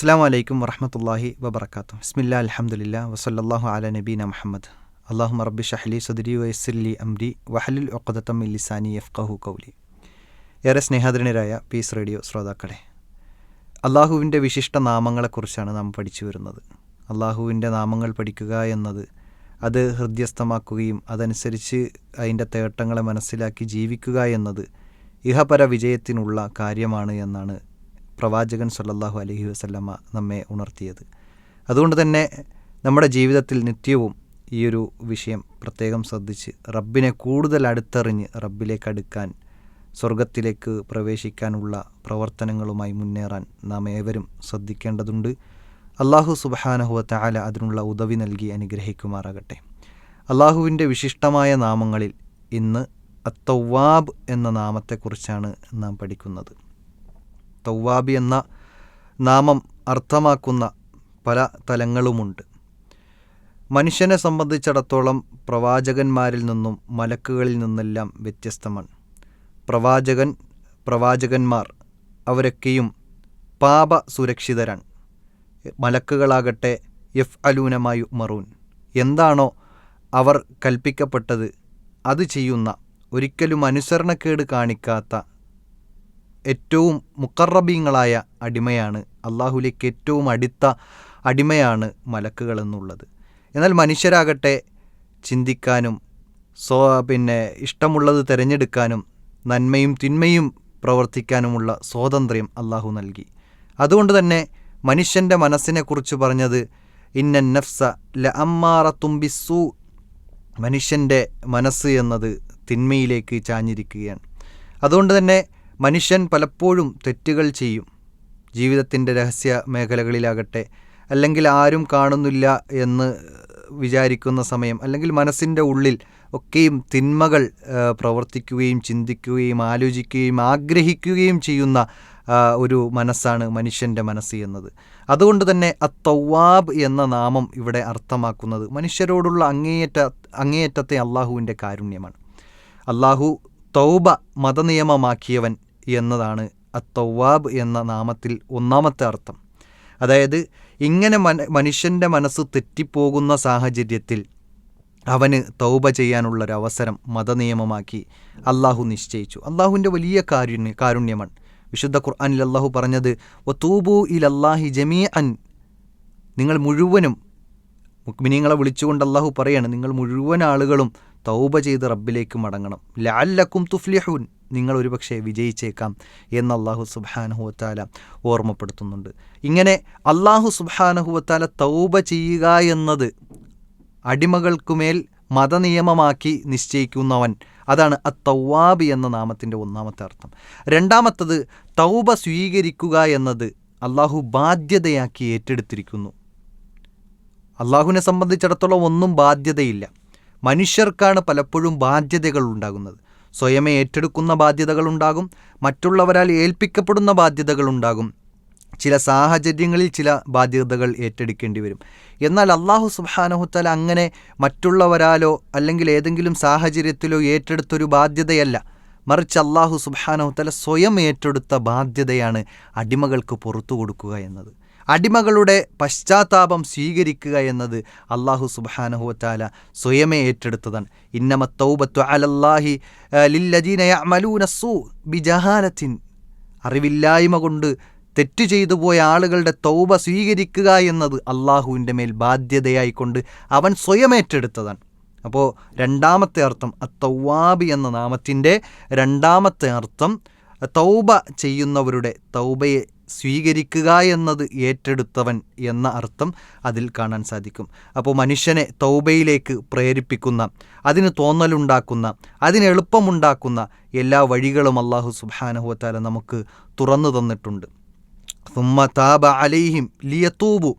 അസ്സാം വലൈക്കും വറഹമത്തല്ലാഹി വബർക്കാത്തു ബിസ്മില്ല അലഹമുല്ല വസല്ലാഹു അല നബീന മുഹമ്മദ്. അള്ളാഹു മറബി ഷഹ്ലി സദരി വയസ്സലി അംരി വഹലുൽ ഒക്കദത്തം ഇല്ലിസാനി യഫ്കഹു കൗലി ഏറെ സ്നേഹാദരനരായ പീസ് റേഡിയോ ശ്രോതാക്കളെ അള്ളാഹുവിന്റെ വിശിഷ്ട നാമങ്ങളെക്കുറിച്ചാണ് നാം പഠിച്ചു വരുന്നത്. അള്ളാഹുവിന്റെ നാമങ്ങൾ പഠിക്കുക എന്നത് അത് ഹൃദ്യസ്ഥമാക്കുകയും അതനുസരിച്ച് അതിന്റെ തേട്ടങ്ങളെ മനസ്സിലാക്കി ജീവിക്കുക എന്നത് ഇഹപര വിജയത്തിനുള്ള കാര്യമാണ് എന്നാണ് പ്രവാചകൻ സല്ലാഹു അലഹി വസല്ലമ നമ്മെ ഉണർത്തിയത്. അതുകൊണ്ട് തന്നെ നമ്മുടെ ജീവിതത്തിൽ നിത്യവും ഈ ഒരു വിഷയം പ്രത്യേകം ശ്രദ്ധിച്ച് റബ്ബിനെ കൂടുതൽ അടുത്തറിഞ്ഞ് റബ്ബിലേക്ക് അടുക്കാൻ സ്വർഗത്തിലേക്ക് പ്രവേശിക്കാനുള്ള പ്രവർത്തനങ്ങളുമായി മുന്നേറാൻ നാം ഏവരും ശ്രദ്ധിക്കേണ്ടതുണ്ട്. അള്ളാഹു സുബഹാനഹുവ തആല അതിനുള്ള ഉദവി നൽകി അനുഗ്രഹിക്കുമാറാകട്ടെ. അള്ളാഹുവിന്റെ വിശിഷ്ടമായ നാമങ്ങളിൽ ഇന്ന് അത്തവാബ് എന്ന നാമത്തെക്കുറിച്ചാണ് നാം പഠിക്കുന്നത്. തൗവാബി എന്ന നാമം അർത്ഥമാക്കുന്ന പല തലങ്ങളുമുണ്ട്. മനുഷ്യനെ സംബന്ധിച്ചിടത്തോളം പ്രവാചകന്മാരിൽ നിന്നും മലക്കുകളിൽ നിന്നെല്ലാം വ്യത്യസ്തമാണ്. പ്രവാചകൻ പ്രവാചകന്മാർ അവരൊക്കെയും പാപ സുരക്ഷിതരാണ്. മലക്കുകളാകട്ടെ എഫ് അലൂനമായു മറൂൻ. എന്താണോ അവർ കൽപ്പിക്കപ്പെട്ടത് അത് ചെയ്യുന്ന ഒരിക്കലും അനുസരണക്കേട് കാണിക്കാത്ത ഏറ്റവും മുക്കറബീങ്ങളായ അടിമയാണ് അള്ളാഹുലേക്ക് ഏറ്റവും അടുത്ത അടിമയാണ് മലക്കുകളെന്നുള്ളത് എന്നാൽ മനുഷ്യരാകട്ടെ ചിന്തിക്കാനും സ്വ പിന്നെ ഇഷ്ടമുള്ളത് തിരഞ്ഞെടുക്കാനും നന്മയും തിന്മയും പ്രവർത്തിക്കാനുമുള്ള സ്വാതന്ത്ര്യം അള്ളാഹു നൽകി. അതുകൊണ്ട് തന്നെ മനുഷ്യന്റെ മനസ്സിനെക്കുറിച്ച് പറഞ്ഞത് ഇന്ന നഫ്സ ല അമ്മാറ തുമ്പിസു മനുഷ്യന്റെ മനസ്സ് എന്നത് തിന്മയിലേക്ക് ചാഞ്ഞിരിക്കുകയാണ്. അതുകൊണ്ട് തന്നെ മനുഷ്യൻ പലപ്പോഴും തെറ്റുകൾ ചെയ്യും. ജീവിതത്തിന്റെ രഹസ്യ മേഖലകളിലാകട്ടെ അല്ലെങ്കിൽ ആരും കാണുന്നില്ല എന്ന് വിചാരിക്കുന്ന സമയം അല്ലെങ്കിൽ മനസ്സിന്റെ ഉള്ളിൽ ഒക്കെയും തിന്മകൾ പ്രവർത്തിക്കുകയും ചിന്തിക്കുകയും ആലോചിക്കുകയും ആഗ്രഹിക്കുകയും ചെയ്യുന്ന ഒരു മനസ്സാണ് മനുഷ്യന്റെ മനസ്സ് എന്നത്. അതുകൊണ്ട് തന്നെ അത്തവാബ് എന്ന നാമം ഇവിടെ അർത്ഥമാക്കുന്നത് മനുഷ്യരോടുള്ള അങ്ങേയറ്റ അങ്ങേയറ്റത്തെ അള്ളാഹുവിന്റെ കാരുണ്യമാണ്. അള്ളാഹു തൗബ മതനിയമമാക്കിയവൻ എന്നതാണ് അത്തവാബ് എന്ന നാമത്തിൽ ഒന്നാമത്തെ അർത്ഥം. അതായത് ഇങ്ങനെ മന മനുഷ്യന്റെ മനസ്സ് തെറ്റിപ്പോകുന്ന സാഹചര്യത്തിൽ അവന് തൗബ ചെയ്യാനുള്ളൊരവസരം മതനിയമമാക്കി അള്ളാഹു നിശ്ചയിച്ചു. അള്ളാഹുവിന്റെ വലിയ കാരുണ്യ കാരുണ്യമാണ്. വിശുദ്ധ ഖുർആാനിൽ അള്ളാഹു പറഞ്ഞത് ഒ തൂബു ഇൽ അള്ളാഹി ജമീ അൻ നിങ്ങൾ മുഴുവനും മുക്മിനിങ്ങളെ വിളിച്ചുകൊണ്ട് അള്ളാഹു പറയാണ് നിങ്ങൾ മുഴുവൻ ആളുകളും തൗബ ചെയ്ത് റബ്ബിലേക്ക് മടങ്ങണം. ലാല്ലക്കും തുഫ്ലിഹൂൻ. നിങ്ങൾ ഒരുപക്ഷെ വിജയിച്ചേക്കാം എന്ന് അള്ളാഹു സുബാനഹുവത്താല ഓർമ്മപ്പെടുത്തുന്നുണ്ട്. ഇങ്ങനെ അള്ളാഹു സുബാനഹുവത്താല തൗബ ചെയ്യുക എന്നത് അടിമകൾക്കുമേൽ മതനിയമമാക്കി നിശ്ചയിക്കുന്നവൻ. അതാണ് അ തൗവാബ് എന്ന നാമത്തിന്റെ ഒന്നാമത്തെ അർത്ഥം. രണ്ടാമത്തത് തൗബ സ്വീകരിക്കുക എന്നത് അള്ളാഹു ബാധ്യതയാക്കി ഏറ്റെടുത്തിരിക്കുന്നു. അള്ളാഹുവിനെ സംബന്ധിച്ചിടത്തോളം ഒന്നും ബാധ്യതയില്ല. മനുഷ്യർക്കാണ് പലപ്പോഴും ബാധ്യതകൾ ഉണ്ടാകുന്നത്. സ്വയമേ ഏറ്റെടുക്കുന്ന ബാധ്യതകളുണ്ടാകും മറ്റുള്ളവരാൽ ഏൽപ്പിക്കപ്പെടുന്ന ബാധ്യതകളുണ്ടാകും. ചില സാഹചര്യങ്ങളിൽ ചില ബാധ്യതകൾ ഏറ്റെടുക്കേണ്ടി വരും. എന്നാൽ അള്ളാഹു സുബാനഹുത്തല അങ്ങനെ മറ്റുള്ളവരാലോ അല്ലെങ്കിൽ ഏതെങ്കിലും സാഹചര്യത്തിലോ ഏറ്റെടുത്തൊരു ബാധ്യതയല്ല. മറിച്ച് അള്ളാഹു സുബാനഹുത്തല സ്വയം ഏറ്റെടുത്ത ബാധ്യതയാണ് അടിമകൾക്ക് പുറത്തു കൊടുക്കുക എന്നത്. അടിമകളുടെ പശ്ചാത്താപം സ്വീകരിക്കുക എന്നത് അള്ളാഹു സുബാനഹുവറ്റാല സ്വയമേ ഏറ്റെടുത്തതാണ്. ഇന്നമ തൗബത്തു അലല്ലാഹി ലില്ലദീനയഅമലൂനസ്സു ബിജഹാലത്തിൻ. അറിവില്ലായ്മ കൊണ്ട് തെറ്റു ചെയ്തു പോയ ആളുകളുടെ തൗബ സ്വീകരിക്കുക എന്നത് അള്ളാഹുവിന്റെ മേൽ ബാധ്യതയായിക്കൊണ്ട് അവൻ സ്വയം ഏറ്റെടുത്തതാണ്. അപ്പോൾ രണ്ടാമത്തെ അർത്ഥം അത്തൗവാബി എന്ന നാമത്തിന്റെ രണ്ടാമത്തെ അർത്ഥം തൗബ ചെയ്യുന്നവരുടെ തൗബയെ സ്വീകരിക്കുക എന്നത് ഏറ്റെടുത്തവൻ എന്ന അർത്ഥം അതിൽ കാണാൻ സാധിക്കും. അപ്പോൾ മനുഷ്യനെ തൗബയിലേക്ക് പ്രേരിപ്പിക്കുന്ന അതിന് തോന്നലുണ്ടാക്കുന്ന അതിന് എളുപ്പമുണ്ടാക്കുന്ന എല്ലാ വഴികളും അള്ളാഹു സുബാനഹുവത്താല നമുക്ക് തുറന്നു തന്നിട്ടുണ്ട്. സുമ്മ താബ അലൈഹിം ലിയത്തൂബു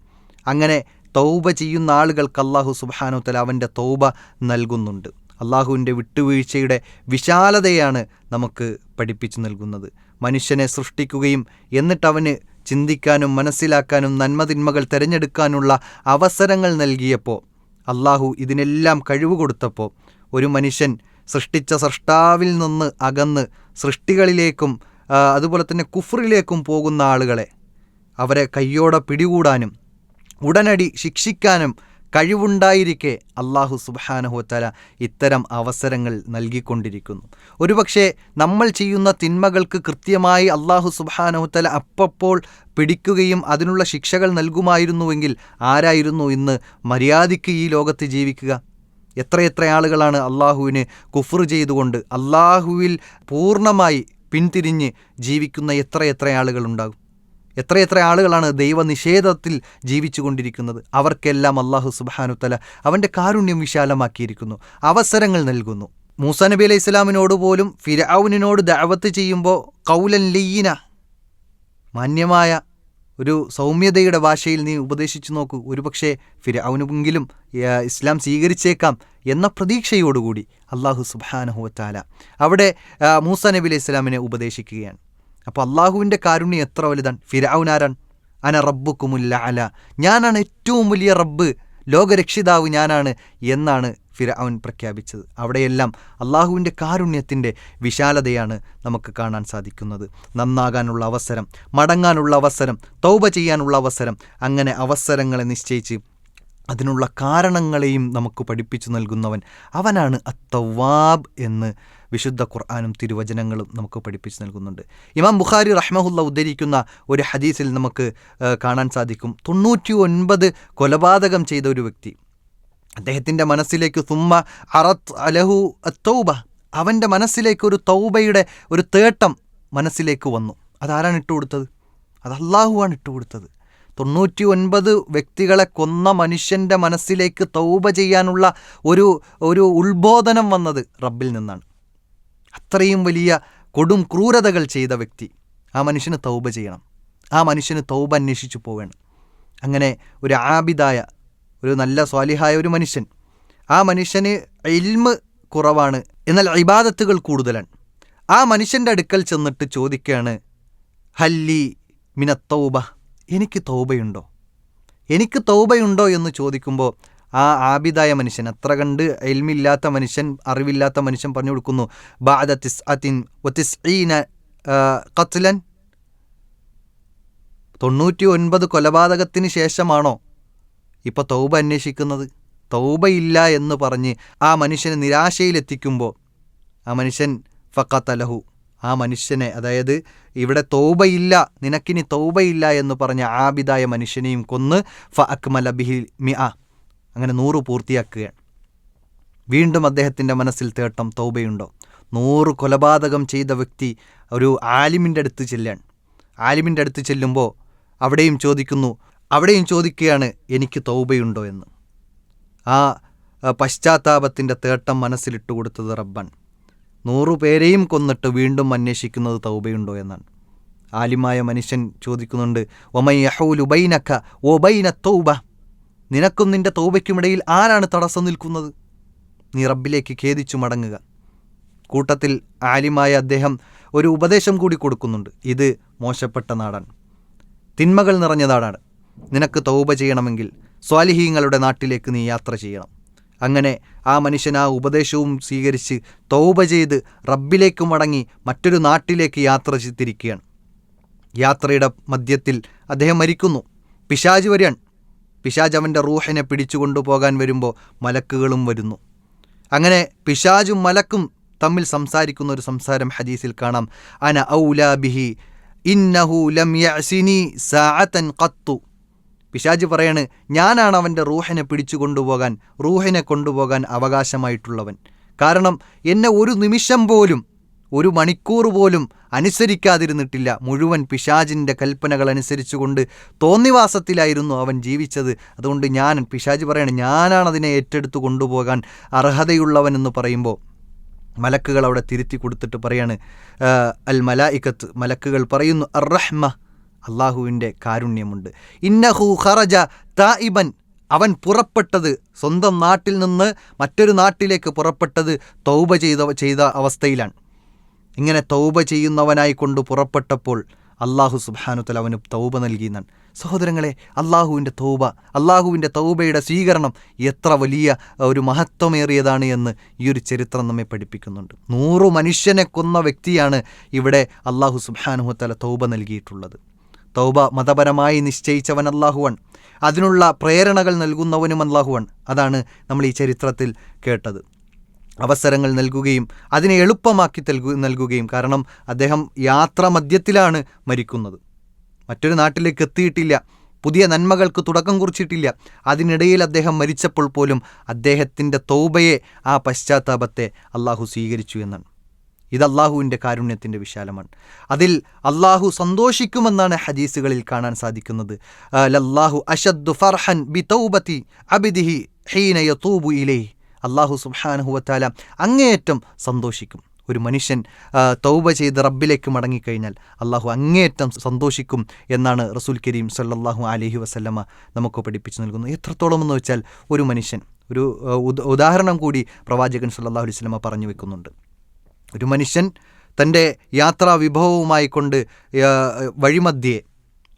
അങ്ങനെ തൗബ ചെയ്യുന്ന ആളുകൾക്ക് അള്ളാഹു സുബാനുത്തല അവന്റെ തൗബ നൽകുന്നുണ്ട്. അള്ളാഹുവിന്റെ വിട്ടുവീഴ്ചയുടെ വിശാലതയാണ് നമുക്ക് പഠിപ്പിച്ചു നൽകുന്നത്. മനുഷ്യനെ സൃഷ്ടിക്കുകയും എന്നിട്ടവന് ചിന്തിക്കാനും മനസ്സിലാക്കാനും നന്മതിന്മകൾ തിരഞ്ഞെടുക്കാനുള്ള അവസരങ്ങൾ നൽകിയപ്പോൾ അള്ളാഹു ഇതിനെല്ലാം കഴിവ് കൊടുത്തപ്പോൾ ഒരു മനുഷ്യൻ സൃഷ്ടിച്ച സൃഷ്ടാവിൽ നിന്ന് അകന്ന് സൃഷ്ടികളിലേക്കും അതുപോലെ തന്നെ കുഫറിലേക്കും പോകുന്ന ആളുകളെ അവരെ കയ്യോടെ പിടികൂടാനും ഉടനടി ശിക്ഷിക്കാനും കഴിവുണ്ടായിരിക്കെ അള്ളാഹു സുബാനഹുത്തല ഇത്തരം അവസരങ്ങൾ നൽകിക്കൊണ്ടിരിക്കുന്നു. ഒരുപക്ഷെ നമ്മൾ ചെയ്യുന്ന തിന്മകൾക്ക് കൃത്യമായി അള്ളാഹു സുബാനഹുത്തല അപ്പപ്പോൾ പിടിക്കുകയും അതിനുള്ള ശിക്ഷകൾ നൽകുമായിരുന്നുവെങ്കിൽ ആരായിരുന്നു ഇന്ന് മര്യാദയ്ക്ക് ഈ ലോകത്ത് ജീവിക്കുക? എത്രയെത്ര ആളുകളാണ് അള്ളാഹുവിന് കുഫർ ചെയ്തുകൊണ്ട് അള്ളാഹുവിൽ പൂർണമായി പിന്തിരിഞ്ഞ് ജീവിക്കുന്ന എത്രയെത്ര ആളുകളുണ്ടാകും? എത്രയെത്ര ആളുകളാണ് ദൈവനിഷേധത്തിൽ ജീവിച്ചു കൊണ്ടിരിക്കുന്നത് അവർക്കെല്ലാം അള്ളാഹു സുബാനുത്തല അവന്റെ കാരുണ്യം വിശാലമാക്കിയിരിക്കുന്നു അവസരങ്ങൾ നൽകുന്നു. മൂസ നബി അലൈഹി ഇസ്ലാമിനോട് പോലും ഫിരാവുനോട് ദാവത്ത് ചെയ്യുമ്പോൾ കൗലൻ ലീന മാന്യമായ ഒരു സൗമ്യതയുടെ ഭാഷയിൽ നീ ഉപദേശിച്ചു നോക്കൂ. ഒരുപക്ഷെ ഫിരൌനെങ്കിലും ഇസ്ലാം സ്വീകരിച്ചേക്കാം എന്ന പ്രതീക്ഷയോടുകൂടി അള്ളാഹു സുബാനഹുവത്താല അവിടെ മൂസ നബി അലൈഹി ഇസ്ലാമിനെ ഉപദേശിക്കുകയാണ്. അപ്പോൾ അള്ളാഹുവിന്റെ കാരുണ്യം എത്ര വലുതാണ്? ഫിരാവുനാരൻ അന റബ്ബുക്കുമുല്ല അല ഞാനാണ് ഏറ്റവും വലിയ റബ്ബ്. ലോകരക്ഷിതാവ് ഞാനാണ് എന്നാണ് ഫിരഔൻ പ്രഖ്യാപിച്ചത്. അവിടെയെല്ലാം അള്ളാഹുവിന്റെ കാരുണ്യത്തിന്റെ വിശാലതയാണ് നമുക്ക് കാണാൻ സാധിക്കുന്നത്. നന്നാകാനുള്ള അവസരം മടങ്ങാനുള്ള അവസരം തൗബ ചെയ്യാനുള്ള അവസരം അങ്ങനെ അവസരങ്ങളെ നിശ്ചയിച്ച് അതിനുള്ള കാരണങ്ങളെയും നമുക്ക് പഠിപ്പിച്ചു നൽകുന്നവൻ അവനാണ് അത്തവാബ് എന്ന് വിശുദ്ധ ഖുർആാനും തിരുവചനങ്ങളും നമുക്ക് പഠിപ്പിച്ചു നൽകുന്നുണ്ട്. ഇമാം ബുഖാരി റഹ്മഹുല്ല ഉദ്ധരിക്കുന്ന ഒരു ഹദീസിൽ നമുക്ക് കാണാൻ സാധിക്കും. തൊണ്ണൂറ്റി ഒൻപത് കൊലപാതകം ചെയ്ത ഒരു വ്യക്തി അദ്ദേഹത്തിന്റെ മനസ്സിലേക്ക് സുമ്മ അറത്ത് അലഹു തൗബ അവന്റെ മനസ്സിലേക്ക് ഒരു തൗബയുടെ ഒരു തേട്ടം മനസ്സിലേക്ക് വന്നു. അതാരാണ് ഇട്ടുകൊടുത്തത് അത് അള്ളാഹുവാണ് ഇട്ടുകൊടുത്തത് തൊണ്ണൂറ്റി ഒൻപത് വ്യക്തികളെ കൊന്ന മനുഷ്യന്റെ മനസ്സിലേക്ക് തൗബ ചെയ്യാനുള്ള ഒരു ഒരു ഉത്ബോധനം വന്നത് റബ്ബിൽ നിന്നാണ്. അത്രയും വലിയ കൊടും ക്രൂരതകൾ ചെയ്ത വ്യക്തി ആ മനുഷ്യന് തൗബ ചെയ്യണം. ആ മനുഷ്യന് തൗബ അന്വേഷിച്ചു പോവേണം. അങ്ങനെ ഒരു ആബിദായ ഒരു നല്ല സ്വാലിഹായ ഒരു മനുഷ്യൻ ആ മനുഷ്യന് ഇൽമ് കുറവാണ് എന്നാൽ ഇബാദത്തുകൾ കൂടുതലാണ്. ആ മനുഷ്യന്റെ അടുക്കൽ ചെന്നിട്ട് ചോദിക്കുകയാണ് ഹല്ലി മിനത്തൗബ എനിക്ക് തൗബയുണ്ടോ? എനിക്ക് തൗബയുണ്ടോ? എന്ന് ചോദിക്കുമ്പോൾ ആ ആബിദായ മനുഷ്യൻ അത്ര കണ്ട് എൽമില്ലാത്ത മനുഷ്യൻ അറിവില്ലാത്ത മനുഷ്യൻ പറഞ്ഞു കൊടുക്കുന്നു. ബാദ തിസ് അതിൻ ഒത്തിസ്ഈന കത്ലൻ തൊണ്ണൂറ്റി ഒൻപത് കൊലപാതകത്തിന് ശേഷമാണോ ഇപ്പോൾ തൗബ അന്വേഷിക്കുന്നത്? തൗബയില്ല എന്ന് പറഞ്ഞ് ആ മനുഷ്യനെ നിരാശയിലെത്തിക്കുമ്പോൾ ആ മനുഷ്യൻ ഫക്കത്തലഹു ആ മനുഷ്യനെ അതായത് ഇവിടെ തൗബയില്ല നിനക്കിനി തൗബയില്ല എന്ന് പറഞ്ഞ ആബിദായ മനുഷ്യനെയും കൊന്ന് ഫ അക്മല ബിഹി മി ആ അങ്ങനെ നൂറ് പൂർത്തിയാക്കുകയാണ്. വീണ്ടും അദ്ദേഹത്തിന്റെ മനസ്സിൽ തേട്ടം തൗബയുണ്ടോ? നൂറ് കൊലപാതകം ചെയ്ത വ്യക്തി ഒരു ആലിമിന്റെ അടുത്ത് ചെല്ലാണ്. ആലിമിന്റെ അടുത്ത് ചെല്ലുമ്പോൾ അവിടെയും ചോദിക്കുന്നു അവിടെയും ചോദിക്കുകയാണ് എനിക്ക് തൗബയുണ്ടോ എന്ന്? ആ പശ്ചാത്താപത്തിന്റെ തേട്ടം മനസ്സിലിട്ട് കൊടുത്തത് റബ്ബൻ നൂറു പേരെയും കൊന്നിട്ട് വീണ്ടും അന്വേഷിക്കുന്നത് തൗബയുണ്ടോ എന്നാണ്. ആലിമായ മനുഷ്യൻ ചോദിക്കുന്നുണ്ട് ഒമൈ യഹൂലുബൈനക്ക ഒബൈന തൗബ നിനക്കും നിന്റെ തൗബയ്ക്കുമിടയിൽ ആരാണ് തടസ്സം നിൽക്കുന്നത്? നീ റബ്ബിലേക്ക് ഖേദിച്ചു മടങ്ങുക. കൂട്ടത്തിൽ ആലിമായ അദ്ദേഹം ഒരു ഉപദേശം കൂടി കൊടുക്കുന്നുണ്ട്. ഇത് മോശപ്പെട്ട നാടാണ്. തിന്മകൾ നിറഞ്ഞ നാടാണ്. നിനക്ക് തൗബ ചെയ്യണമെങ്കിൽ സ്വാലിഹീങ്ങളുടെ നാട്ടിലേക്ക് നീ യാത്ര ചെയ്യണം. അങ്ങനെ ആ മനുഷ്യൻ ആ ഉപദേശവും സ്വീകരിച്ച് തൗബ ചെയ്ത് റബ്ബിലേക്ക് മടങ്ങി മറ്റൊരു നാട്ടിലേക്ക് യാത്ര തിരിക്കുകയാണ് യാത്രയുടെ മധ്യത്തിൽ അദ്ദേഹം മരിക്കുന്നു. പിശാജ് വരികയാണ് പിശാജ് അവന്റെ റൂഹിനെ പിടിച്ചു കൊണ്ടുപോകാൻ വരുമ്പോൾ മലക്കുകളും വരുന്നു. അങ്ങനെ പിശാജും മലക്കും തമ്മിൽ സംസാരിക്കുന്ന ഒരു സംസാരം ഹദീസിൽ കാണാം. അന ഔലാ ബിഹി ഇന്നഹു ലം യഅസിനി സാഅതൻ ഖത്തു. പിശാജ് പറയാണ് ഞാനാണ് അവന്റെ റൂഹിനെ പിടിച്ചു കൊണ്ടുപോകാൻ റൂഹിനെ കൊണ്ടുപോകാൻ അവകാശമായിട്ടുള്ളവൻ. കാരണം എന്നെ ഒരു നിമിഷം പോലും ഒരു മണിക്കൂർ പോലും അനുസരിക്കാതിരുന്നിട്ടില്ല. മുഴുവൻ പിശാജിന്റെ കൽപ്പനകൾ അനുസരിച്ചുകൊണ്ട് തോന്നിവാസത്തിലായിരുന്നു അവൻ ജീവിച്ചത്. അതുകൊണ്ട് ഞാൻ പിശാജ് പറയണം ഞാനാണ് അതിനെ ഏറ്റെടുത്ത് കൊണ്ടുപോകാൻ അർഹതയുള്ളവനെന്ന് പറയുമ്പോൾ മലക്കുകൾ അവിടെ തിരുത്തി കൊടുത്തിട്ട് പറയാണ് അൽ മലായിക്കത്ത് മലക്കുകൾ പറയുന്നു അർറഹ്മ അള്ളാഹുവിന്റെ കാരുണ്യമുണ്ട്. ഇന്നഹു ഖറജ തായിബൻ അവൻ പുറപ്പെട്ടത് സ്വന്തം നാട്ടിൽ നിന്ന് മറ്റൊരു നാട്ടിലേക്ക് പുറപ്പെട്ടത് തൗബ ചെയ്ത ചെയ്ത അവസ്ഥയിലാണ്. ഇങ്ങനെ തൗബ ചെയ്യുന്നവനായി കൊണ്ട് പുറപ്പെട്ടപ്പോൾ അള്ളാഹു സുബാനുത്തൽ അവന് തൗബ നൽകിയെന്നാണ്. സഹോദരങ്ങളെ അള്ളാഹുവിന്റെ തൗബ അള്ളാഹുവിന്റെ തൗബയുടെ സ്വീകരണം എത്ര വലിയ ഒരു മഹത്വമേറിയതാണ് എന്ന് ഈ ഒരു ചരിത്രം നമ്മെ പഠിപ്പിക്കുന്നുണ്ട്. നൂറു മനുഷ്യനെ കൊന്ന വ്യക്തിയാണ് ഇവിടെ അള്ളാഹു സുബാനുഹത്തല തൗബ നൽകിയിട്ടുള്ളത്. തൗബ മതപരമായി നിശ്ചയിച്ചവൻ അള്ളാഹുവൻ അതിനുള്ള പ്രേരണകൾ നൽകുന്നവനും അള്ളാഹുവൻ അതാണ് നമ്മൾ ഈ ചരിത്രത്തിൽ കേട്ടത്. അവസരങ്ങൾ നൽകുകയും അതിനെ എളുപ്പമാക്കി നൽകു നൽകുകയും കാരണം അദ്ദേഹം യാത്ര മധ്യത്തിലാണ് മരിക്കുന്നത്. മറ്റൊരു നാട്ടിലേക്ക് എത്തിയിട്ടില്ല. പുതിയ നന്മകൾക്ക് തുടക്കം കുറിച്ചിട്ടില്ല. അതിനിടയിൽ അദ്ദേഹം മരിച്ചപ്പോൾ പോലും അദ്ദേഹത്തിന്റെ തൗബയെ ആ പശ്ചാത്താപത്തെ അള്ളാഹു സ്വീകരിച്ചു എന്നാണ്. ഇത് അള്ളാഹുവിന്റെ കാരുണ്യത്തിന്റെ വിശാലമാണ്. അതിൽ അള്ളാഹു സന്തോഷിക്കുമെന്നാണ് ഹദീസുകളിൽ കാണാൻ സാധിക്കുന്നത്. ലല്ലാഹു അഷദ്ദു ഫർഹൻ ബി തൗബത്തി അബിദിഹി ഹീനയ തൂബു ഇലൈഹി. അള്ളാഹു സുബാനഹുവത്താല അങ്ങേയറ്റം സന്തോഷിക്കും. ഒരു മനുഷ്യൻ തൗബ ചെയ്ത് റബ്ബിലേക്ക് മടങ്ങിക്കഴിഞ്ഞാൽ അള്ളാഹു അങ്ങേയറ്റം സന്തോഷിക്കും എന്നാണ് റസൂൽ കരീം സല്ലാഹു അലഹി വസല്ലമ നമുക്ക് പഠിപ്പിച്ചു നൽകുന്നത്. എത്രത്തോളം എന്ന് വെച്ചാൽ ഒരു മനുഷ്യൻ ഒരു ഉദാഹരണം കൂടി പ്രവാചകൻ സല്ലാഹു അലൈഹി വസല്ലമ പറഞ്ഞു വെക്കുന്നുണ്ട്. ഒരു മനുഷ്യൻ തന്റെ യാത്രാ വിഭവവുമായി കൊണ്ട് വഴിമധ്യേ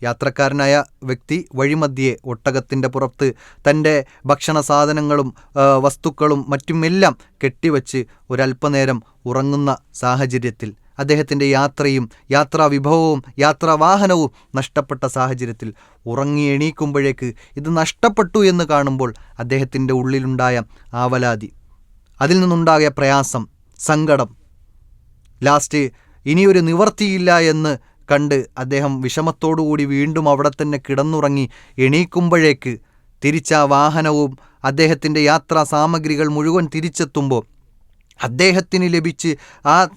യാത്രക്കാരനായ വ്യക്തി വഴിമധ്യേ ഒട്ടകത്തിന്റെ പുറത്ത് തന്റെ ഭക്ഷണ സാധനങ്ങളും ആ, വസ്തുക്കളും മറ്റുമെല്ലാം കെട്ടിവച്ച് ഒരല്പനേരം ഉറങ്ങുന്ന സാഹചര്യത്തിൽ അദ്ദേഹത്തിന്റെ യാത്രയും യാത്രാ വിഭവവും യാത്രാ വാഹനവും നഷ്ടപ്പെട്ട സാഹചര്യത്തിൽ ഉറങ്ങി എണീക്കുമ്പോഴേക്ക് ഇത് നഷ്ടപ്പെട്ടു എന്ന് കാണുമ്പോൾ അദ്ദേഹത്തിന്റെ ഉള്ളിലുണ്ടായ ആവലാതി അതിൽ നിന്നുണ്ടായ പ്രയാസം സങ്കടം ലാസ്റ്റ് ഇനിയൊരു നിവർത്തിയില്ല എന്ന് കണ്ട് അദ്ദേഹം വിഷമത്തോടുകൂടി വീണ്ടും അവിടെ തന്നെ കിടന്നുറങ്ങി എണീക്കുമ്പോഴേക്ക് തിരിച്ച വാഹനവും അദ്ദേഹത്തിന്റെ യാത്രാ സാമഗ്രികൾ മുഴുവൻ തിരിച്ചെത്തുമ്പോൾ അദ്ദേഹത്തിന് ലഭിച്ച് ആ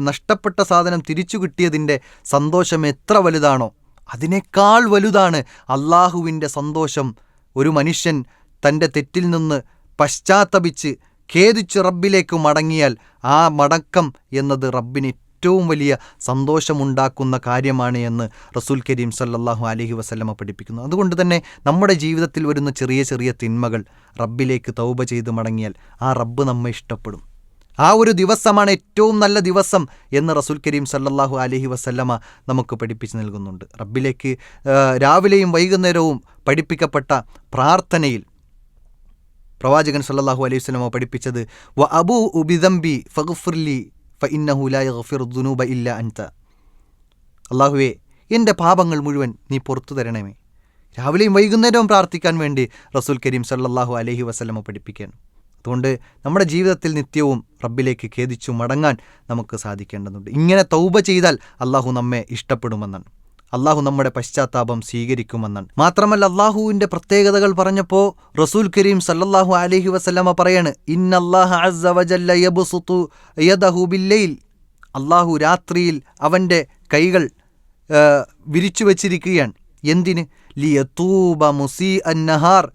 നഷ്ടപ്പെട്ട സാധനം തിരിച്ചു കിട്ടിയതിന്റെ സന്തോഷം എത്ര വലുതാണോ. അതിനേക്കാൾ വലുതാണ് അള്ളാഹുവിന്റെ സന്തോഷം. ഒരു മനുഷ്യൻ തന്റെ തെറ്റിൽ നിന്ന് പശ്ചാത്തപിച്ച് ഖേദിച്ച് റബ്ബിലേക്ക് മടങ്ങിയാൽ ആ മടക്കം എന്നത് റബ്ബിന് ഏറ്റവും വലിയ സന്തോഷമുണ്ടാക്കുന്ന കാര്യമാണ് എന്ന് റസൂൽ കരീം സല്ലാഹു അലഹി വസല്ലമ പഠിപ്പിക്കുന്നു. അതുകൊണ്ട് തന്നെ നമ്മുടെ ജീവിതത്തിൽ വരുന്ന ചെറിയ ചെറിയ തിന്മകൾ റബ്ബിലേക്ക് തൗബ ചെയ്ത് മടങ്ങിയാൽ ആ റബ്ബ് നമ്മെ ഇഷ്ടപ്പെടും. ആ ഒരു ദിവസമാണ് ഏറ്റവും നല്ല ദിവസം എന്ന് റസൂൽ കരീം സല്ലാഹു അലഹി വസല്ലമ നമുക്ക് പഠിപ്പിച്ച് നൽകുന്നുണ്ട്. റബ്ബിലേക്ക് രാവിലെയും വൈകുന്നേരവും പഠിപ്പിക്കപ്പെട്ട പ്രാർത്ഥനയിൽ പ്രവാചകൻ സല്ലാഹു അലൈഹി വസല്ലമ പഠിപ്പിച്ചത് വ അബു ഉബിദംബി ഫഗ്ഫിർലി ഇല്ല അൻത. അള്ളാഹുവേ എന്റെ പാപങ്ങൾ മുഴുവൻ നീ പുറത്തു തരണമേ. രാവിലെയും വൈകുന്നേരവും പ്രാർത്ഥിക്കാൻ വേണ്ടി റസൂൽ കരീം സല്ലാഹു അലഹി വസ്ലമ പഠിപ്പിക്കുകയാണ് അതുകൊണ്ട് നമ്മുടെ ജീവിതത്തിൽ നിത്യവും റബ്ബിലേക്ക് ഖേദിച്ചു മടങ്ങാൻ നമുക്ക് സാധിക്കേണ്ടതുണ്ട്. ഇങ്ങനെ തൗബ ചെയ്താൽ അള്ളാഹു നമ്മെ ഇഷ്ടപ്പെടുമെന്നാണ്. അള്ളാഹു നമ്മുടെ പശ്ചാത്താപം സ്വീകരിക്കുമെന്നാണ്. മാത്രമല്ല അള്ളാഹുവിന്റെ പ്രത്യേകതകൾ പറഞ്ഞപ്പോൾ റസൂൽ കരീം സല്ലാഹു അലഹി വസ്ലമ പറയാണ് ഇന്നല്ലാഹു അസ്സ വജല്ല യബ്സുതു യദഹു ബില്ലൈൽ. അള്ളാഹു രാത്രിയിൽ അവന്റെ കൈകൾ വിരിച്ചു വച്ചിരിക്കുകയാണ്. എന്തിന്? ലിയത്തൂബ മുസി അന്നഹാർ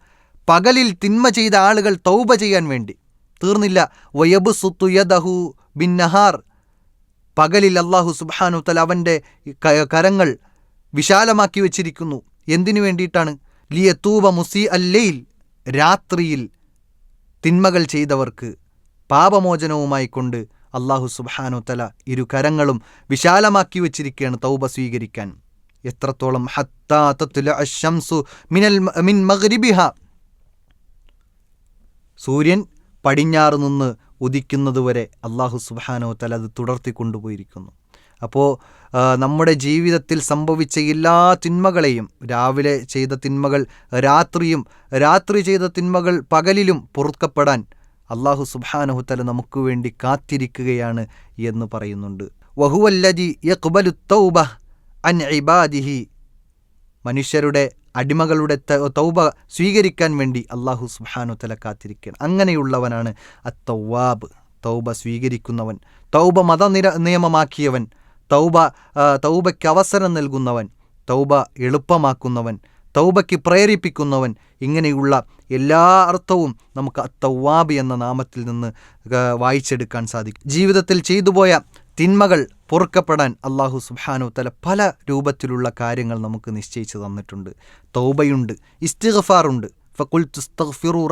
പകലിൽ തിന്മ ചെയ്ത ആളുകൾ തൗബ ചെയ്യാൻ വേണ്ടി. തീർന്നില്ല. വയബ് സുത്തുയദഹു യദഹു നഹാർ. പകലിൽ അള്ളാഹു സുബാനുത്തൽ അവന്റെ കരങ്ങൾ വിശാലമാക്കി വച്ചിരിക്കുന്നു. എന്തിനു വേണ്ടിയിട്ടാണ്? ലിയത്തൂബ മുസി അല്ലയിൽ രാത്രിയിൽ തിന്മകൾ ചെയ്തവർക്ക് പാപമോചനവുമായി കൊണ്ട് അള്ളാഹു സുബാനു തല ഇരു കരങ്ങളും വിശാലമാക്കി വച്ചിരിക്കുകയാണ് തൗബ സ്വീകരിക്കാൻ. എത്രത്തോളം ഹത്താ തത്ല അശംസു മിനൽ മിൻ മഗ്രിബിഹ. സൂര്യൻ പടിഞ്ഞാറ് നിന്ന് ഉദിക്കുന്നതുവരെ അള്ളാഹു സുബാനോ തല അത് തുടർത്തി കൊണ്ടുപോയിരിക്കുന്നു. അപ്പോൾ നമ്മുടെ ജീവിതത്തിൽ സംഭവിച്ച എല്ലാ തിന്മകളെയും രാവിലെ ചെയ്ത തിന്മകൾ രാത്രിയും രാത്രി ചെയ്ത തിന്മകൾ പകലിലും പൊറുക്കപ്പെടാൻ അള്ളാഹു സുബാനഹുത്തല തല നമുക്ക് വേണ്ടി കാത്തിരിക്കുകയാണ് എന്ന് പറയുന്നുണ്ട്. വഹുവല്ലതി യഖ്ബലു തൗബ അൻ ഇബാദിഹി. മനുഷ്യരുടെ അടിമകളുടെ തൗബ സ്വീകരിക്കാൻ വേണ്ടി അള്ളാഹു സുബാനുത്തല തല കാത്തിരിക്കുകയാണ്. അങ്ങനെയുള്ളവനാണ് അത്തൗവാബ്. തൗബ സ്വീകരിക്കുന്നവൻ. തൗബ മത നിയമമാക്കിയവൻ. തൗബ തൗബയ്ക്ക് അവസരം നൽകുന്നവൻ തൗബ എളുപ്പമാക്കുന്നവൻ തൗബയ്ക്ക് പ്രേരിപ്പിക്കുന്നവൻ ഇങ്ങനെയുള്ള എല്ലാ അർത്ഥവും നമുക്ക് അത്തൗവാബ് എന്ന നാമത്തിൽ നിന്ന് വായിച്ചെടുക്കാൻ സാധിക്കും. ജീവിതത്തിൽ ചെയ്തുപോയ തിന്മകൾ പൊറുക്കപ്പെടാൻ അള്ളാഹു സുബാനു തല പല രൂപത്തിലുള്ള കാര്യങ്ങൾ നമുക്ക് നിശ്ചയിച്ചു തന്നിട്ടുണ്ട്. തൗബയുണ്ട് ഇസ്തിഗഫാറുണ്ട്. ഫക്കുൽ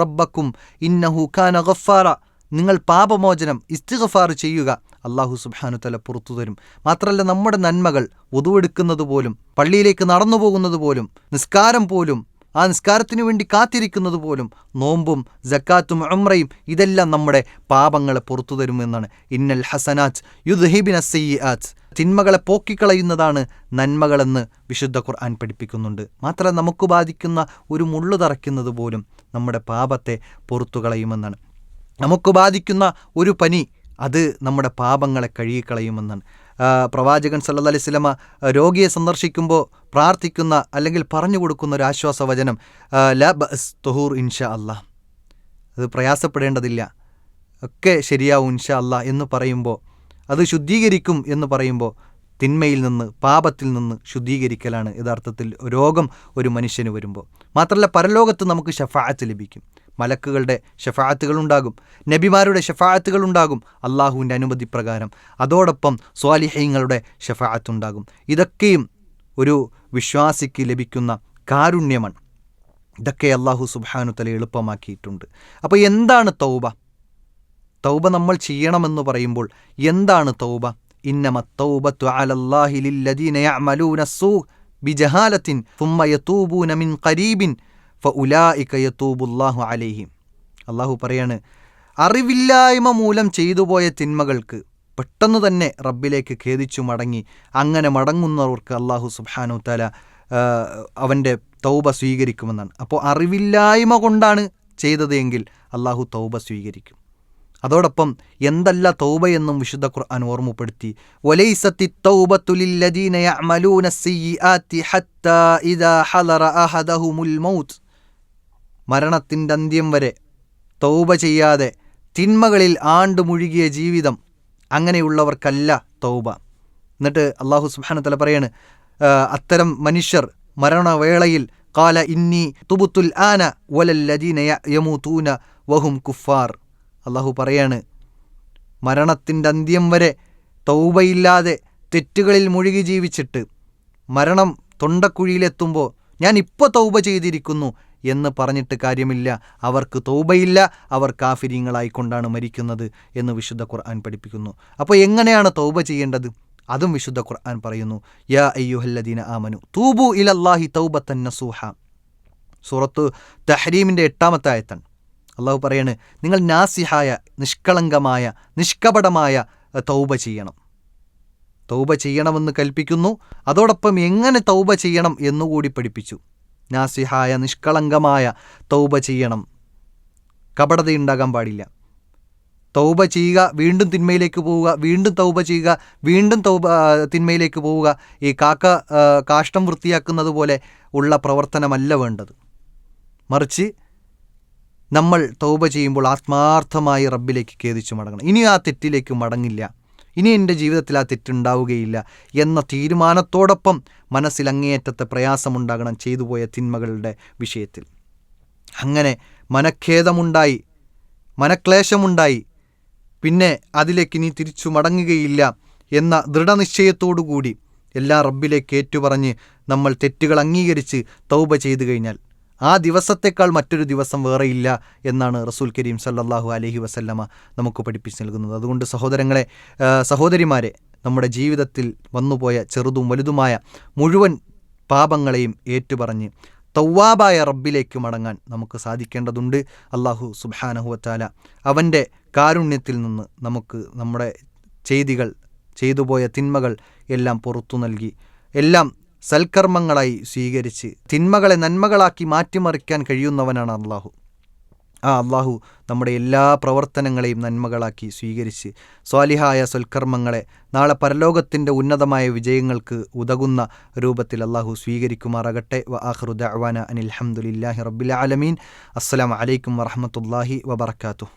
റബ്ബക്കും ഇന്നഹു ഖാന ഗഫാറ. നിങ്ങൾ പാപമോചനം ഇസ്തിഗഫാർ ചെയ്യുക. അള്ളാഹു സുബാനു തല പുറത്തു തരും. മാത്രമല്ല നമ്മുടെ നന്മകൾ ഒതുവെടുക്കുന്നത് പോലും പള്ളിയിലേക്ക് നടന്നു പോകുന്നത് പോലും നിസ്കാരം പോലും ആ നിസ്കാരത്തിനു വേണ്ടി കാത്തിരിക്കുന്നത് പോലും നോമ്പും ജക്കാത്തും ഉംറയും ഇതെല്ലാം നമ്മുടെ പാപങ്ങളെ പുറത്തു തരുമെന്നാണ്. ഇന്നൽ ഹസനാത്ത് യുദ്ഹിബിൻ അസയ്യാത്ത് തിന്മകളെ പോക്കിക്കളയുന്നതാണ് നന്മകളെന്ന് വിശുദ്ധ ഖുർആൻ പഠിപ്പിക്കുന്നുണ്ട്. മാത്രമല്ല നമുക്ക് ബാധിക്കുന്ന ഒരു മുള്ളു തറയ്ക്കുന്നത് പോലും നമ്മുടെ പാപത്തെ പുറത്തു കളയുമെന്നാണ്. നമുക്ക് ബാധിക്കുന്ന ഒരു പനി അത് നമ്മുടെ പാപങ്ങളെ കഴുകിക്കളയുമെന്നാണ്. പ്രവാചകൻ സല്ല സ്വലമ രോഗിയെ സന്ദർശിക്കുമ്പോൾ പ്രാർത്ഥിക്കുന്ന അല്ലെങ്കിൽ പറഞ്ഞു കൊടുക്കുന്ന ഒരു ആശ്വാസ വചനം ല ബസ് തൊഹൂർ ഇൻഷ അല്ല അത് പ്രയാസപ്പെടേണ്ടതില്ല. ഒക്കെ ശരിയാവും ഇൻഷ അല്ല എന്ന് പറയുമ്പോൾ അത് ശുദ്ധീകരിക്കും എന്ന് പറയുമ്പോൾ തിന്മയിൽ നിന്ന് പാപത്തിൽ നിന്ന് ശുദ്ധീകരിക്കലാണ് യഥാർത്ഥത്തിൽ രോഗം ഒരു മനുഷ്യന് വരുമ്പോൾ. മാത്രമല്ല പരലോകത്ത് നമുക്ക് ഷഫാത്ത് ലഭിക്കും. മലക്കുകളുടെ ഷഫാത്തുകളുണ്ടാകും നബിമാരുടെ ഷഫാത്തുകളുണ്ടാകും അള്ളാഹുവിന്റെ അനുമതി പ്രകാരം അതോടൊപ്പം സ്വാലിഹ്യങ്ങളുടെ ഷഫാത്തുണ്ടാകും ഇതൊക്കെയും ഒരു വിശ്വാസിക്ക് ലഭിക്കുന്ന കാരുണ്യമാണ്. ഇതൊക്കെ അള്ളാഹു സുബാനു തല എളുപ്പമാക്കിയിട്ടുണ്ട്. അപ്പോൾ എന്താണ് തൗബ? തൗബ നമ്മൾ ചെയ്യണമെന്ന് പറയുമ്പോൾ എന്താണ് തൗബ? ഇന്നമ തൗബ ത്വാലല്ലാഹിലില്ലദീനയ ബിജഹാലത്തിൻ തുമ്മയ മിൻ കരീബിൻ ഫ ഉലാ അലൈഹിം. അള്ളാഹു പറയാണ് അറിവില്ലായ്മ മൂലം ചെയ്തുപോയ തിന്മകൾക്ക് പെട്ടെന്ന് തന്നെ റബ്ബിലേക്ക് ഖേദിച്ചു മടങ്ങി അങ്ങനെ മടങ്ങുന്നവർക്ക് അള്ളാഹു സുബാനു തല അവന്റെ തൗബ സ്വീകരിക്കുമെന്നാണ്. അപ്പോൾ അറിവില്ലായ്മ കൊണ്ടാണ് ചെയ്തത് എങ്കിൽ അള്ളാഹു തൗബ സ്വീകരിക്കും. അതോടൊപ്പം എന്തല്ല തൗബ എന്നും വിശുദ്ധ ഖുർആൻ ഓർമ്മപ്പെടുത്തി ഒലൈസത്തി മരണത്തിന്റെ അന്ത്യം വരെ. തൗബ ചെയ്യാതെ തിന്മകളിൽ ആണ്ട് മുഴുകിയ ജീവിതം അങ്ങനെയുള്ളവർക്കല്ല തൗബ. എന്നിട്ട് അള്ളാഹു സുബാനത്തല തല പറയാണ് അത്തരം മനുഷ്യർ മരണവേളയിൽ കാല ഇന്നി തുബുത്തുൽ ആന വലല്ലദീന യമൂതൂന വഹും കുഫാർ. അള്ളാഹു പറയാണ് മരണത്തിന്റെ അന്ത്യം വരെ തൗബയില്ലാതെ തെറ്റുകളിൽ മുഴുകി ജീവിച്ചിട്ട് മരണം തൊണ്ടക്കുഴിയിലെത്തുമ്പോൾ ഞാൻ ഇപ്പോൾ തൗബ ചെയ്തിരിക്കുന്നു എന്ന് പറഞ്ഞിട്ട് കാര്യമില്ല. അവർക്ക് തൗബയില്ല. അവർ കാഫിര്യങ്ങളായിക്കൊണ്ടാണ് മരിക്കുന്നത് എന്ന് വിശുദ്ധ ഖുർആൻ പഠിപ്പിക്കുന്നു. അപ്പോൾ എങ്ങനെയാണ് തൗബ ചെയ്യേണ്ടത്? അതും വിശുദ്ധ ഖുർആൻ പറയുന്നു. യാ അയ്യുഹല്ലദീന ആമനു തൂബു ഇലല്ലാഹി തൗബത്തൻ നസൂഹ. സൂറത്ത് തഹരീമിന്റെ എട്ടാമത്തെ ആയത്താണ്. അള്ളാഹു പറയാണ് നിങ്ങൾ നാസിഹായ നിഷ്കളങ്കമായ നിഷ്കപടമായ തൗബ ചെയ്യണം. തൗബ ചെയ്യണമെന്ന് കൽപ്പിക്കുന്നു. അതോടൊപ്പം എങ്ങനെ തൗബ ചെയ്യണം എന്നുകൂടി പഠിപ്പിച്ചു. നാസിഹായ നിഷ്കളങ്കമായ തൗബ ചെയ്യണം. കപടതയുണ്ടാകാൻ പാടില്ല. തൗബ ചെയ്യുക വീണ്ടും തിന്മയിലേക്ക് പോവുക വീണ്ടും തൗബ ചെയ്യുക വീണ്ടും തൗബ തിന്മയിലേക്ക് പോവുക ഈ കാക്ക കാഷ്ടം വൃത്തിയാക്കുന്നത് പോലെ ഉള്ള പ്രവർത്തനമല്ല വേണ്ടത്. മറിച്ച് നമ്മൾ തൗബ ചെയ്യുമ്പോൾ ആത്മാർത്ഥമായി റബ്ബിലേക്ക് ഖേദിച്ചു മടങ്ങണം. ഇനി ആ തെറ്റിലേക്ക് മടങ്ങില്ല. ഇനി എന്റെ ജീവിതത്തിൽ ആ തെറ്റുണ്ടാവുകയില്ല എന്ന തീരുമാനത്തോടൊപ്പം മനസ്സിൽ അങ്ങേയറ്റത്തെ പ്രയാസമുണ്ടാകണം ചെയ്തു പോയ തിന്മകളുടെ വിഷയത്തിൽ. അങ്ങനെ മനഖേദമുണ്ടായി മനക്ലേശമുണ്ടായി പിന്നെ അതിലേക്ക് ഇനി തിരിച്ചു മടങ്ങുകയില്ല എന്ന ദൃഢനിശ്ചയത്തോടുകൂടി എല്ലാ റബ്ബിലേക്ക് ഏറ്റുപറഞ്ഞ് നമ്മൾ തെറ്റുകൾ അംഗീകരിച്ച് തൗബ ചെയ്തു കഴിഞ്ഞാൽ ആ ദിവസത്തേക്കാൾ മറ്റൊരു ദിവസം വേറെയില്ല എന്നാണ് റസൂൽ കരീം സല്ലാഹു അലഹി വസല്ലമ നമുക്ക് പഠിപ്പിച്ച് നൽകുന്നത്. അതുകൊണ്ട് സഹോദരങ്ങളെ സഹോദരിമാരെ നമ്മുടെ ജീവിതത്തിൽ വന്നുപോയ ചെറുതും വലുതുമായ മുഴുവൻ പാപങ്ങളെയും ഏറ്റുപറഞ്ഞ് തൗവാബായ റബ്ബിലേക്ക് മടങ്ങാൻ നമുക്ക് സാധിക്കേണ്ടതുണ്ട്. അള്ളാഹു സുബാനഹുവത്താല അവന്റെ കാരുണ്യത്തിൽ നിന്ന് നമുക്ക് നമ്മുടെ ചെയ്തികൾ ചെയ്തുപോയ തിന്മകൾ എല്ലാം പുറത്തു നൽകി. എല്ലാം സൽക്കർമ്മങ്ങളായി സ്വീകരിച്ച് തിന്മകളെ നന്മകളാക്കി മാറ്റിമറിക്കാൻ കഴിയുന്നവനാണ് അള്ളാഹു ആ അള്ളാഹു നമ്മുടെ എല്ലാ പ്രവർത്തനങ്ങളെയും നന്മകളാക്കി സ്വീകരിച്ച് സ്വാലിഹായ സൽക്കർമ്മങ്ങളെ നാളെ പരലോകത്തിന്റെ ഉന്നതമായ വിജയങ്ങൾക്ക് ഉതകുന്ന രൂപത്തിൽ അള്ളാഹു സ്വീകരിക്കുമാറാകട്ടെ. വ ആഹ്റുദ അവാന അനിൽഹമുല്ലാഹി റബ്ബിൽ ആലമീൻ. അസ്സലാം അലൈക്കും വറഹമത്തല്ലാഹി വബർക്കാത്തു